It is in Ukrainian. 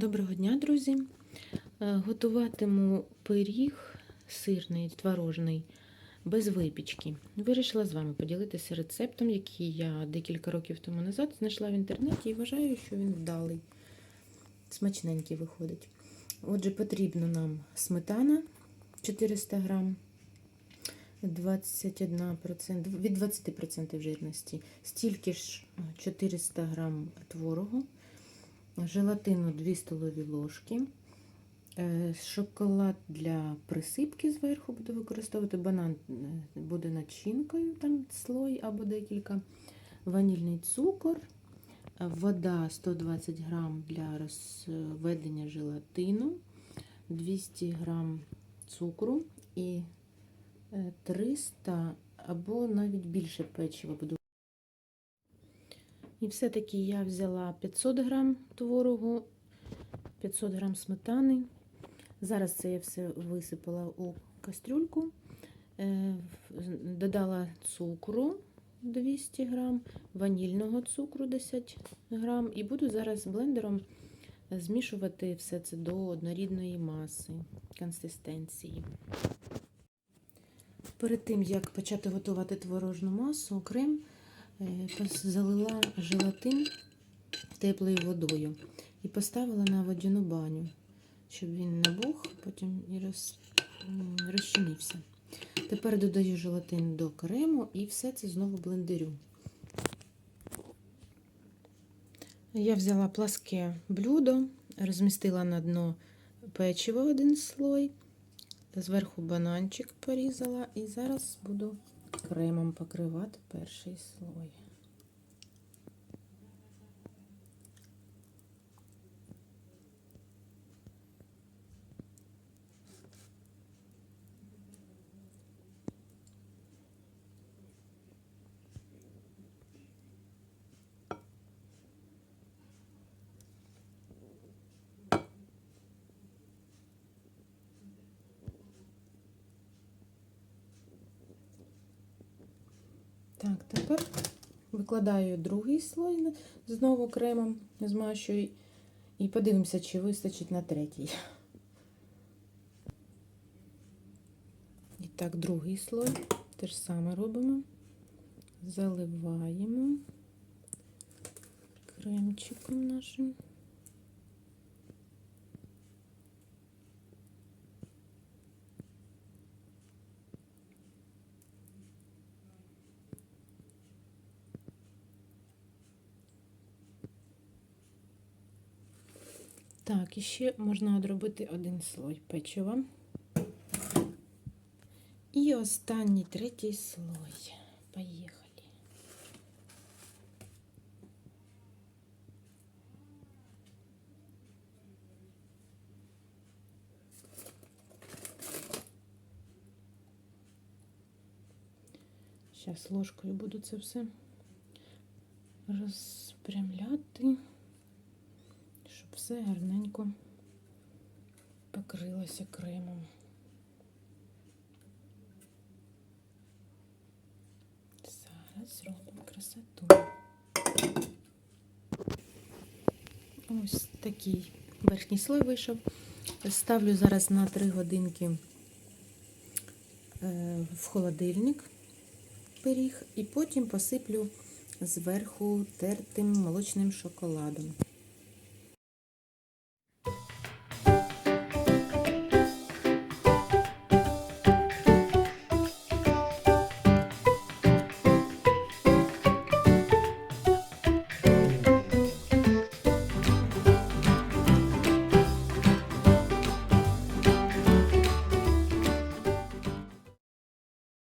Доброго дня, друзі! Е, Готуватиму пиріг сирний, творожний, без випічки. Вирішила з вами поділитися рецептом, який я декілька років тому назад знайшла в інтернеті і вважаю, що він вдалий. Смачненький виходить. Отже, потрібно нам сметана 400 грам, 21%, від 20% жирності, стільки ж 400 грам творогу желатину 2 столові ложки, е, шоколад для присипки зверху буду використовувати, банан е, буде начинкою, там слой або декілька, ванільний цукор, е, вода 120 грам для розведення желатину, 200 грам цукру. І 300 або навіть більше печива буду і все-таки я взяла 500 грам творогу, 500 грам сметани. Зараз це я все висипала у кастрюльку, е, додала цукру 200 грам, ванільного цукру 10 грам, і буду зараз блендером змішувати все це до однорідної маси консистенції. Перед тим, як почати готувати творожну масу, крем Е, залила желатин теплою водою і поставила на водяну баню, щоб він набух, потім і роз... розчинився. Тепер додаю желатин до крему і все це знову блендерю. Я взяла пласке блюдо, розмістила на дно печиво один слой, зверху бананчик порізала, і зараз буду кремом покривати перший слой. Так, тепер викладаю другий слой знову кремом змащую і подивимося, чи вистачить на третій. І так, другий слой те ж саме робимо, заливаємо кремчиком нашим. Так, і ще можна одробити один слой печива. І останній третій слой. Поїхали. Зараз ложкою буду це все розпрямляти все гарненько покрилося кремом. Зараз зробимо красоту. Ось такий верхній слой вийшов. Ставлю зараз на 3 годинки е, в холодильник пиріг і потім посиплю зверху тертим молочним шоколадом.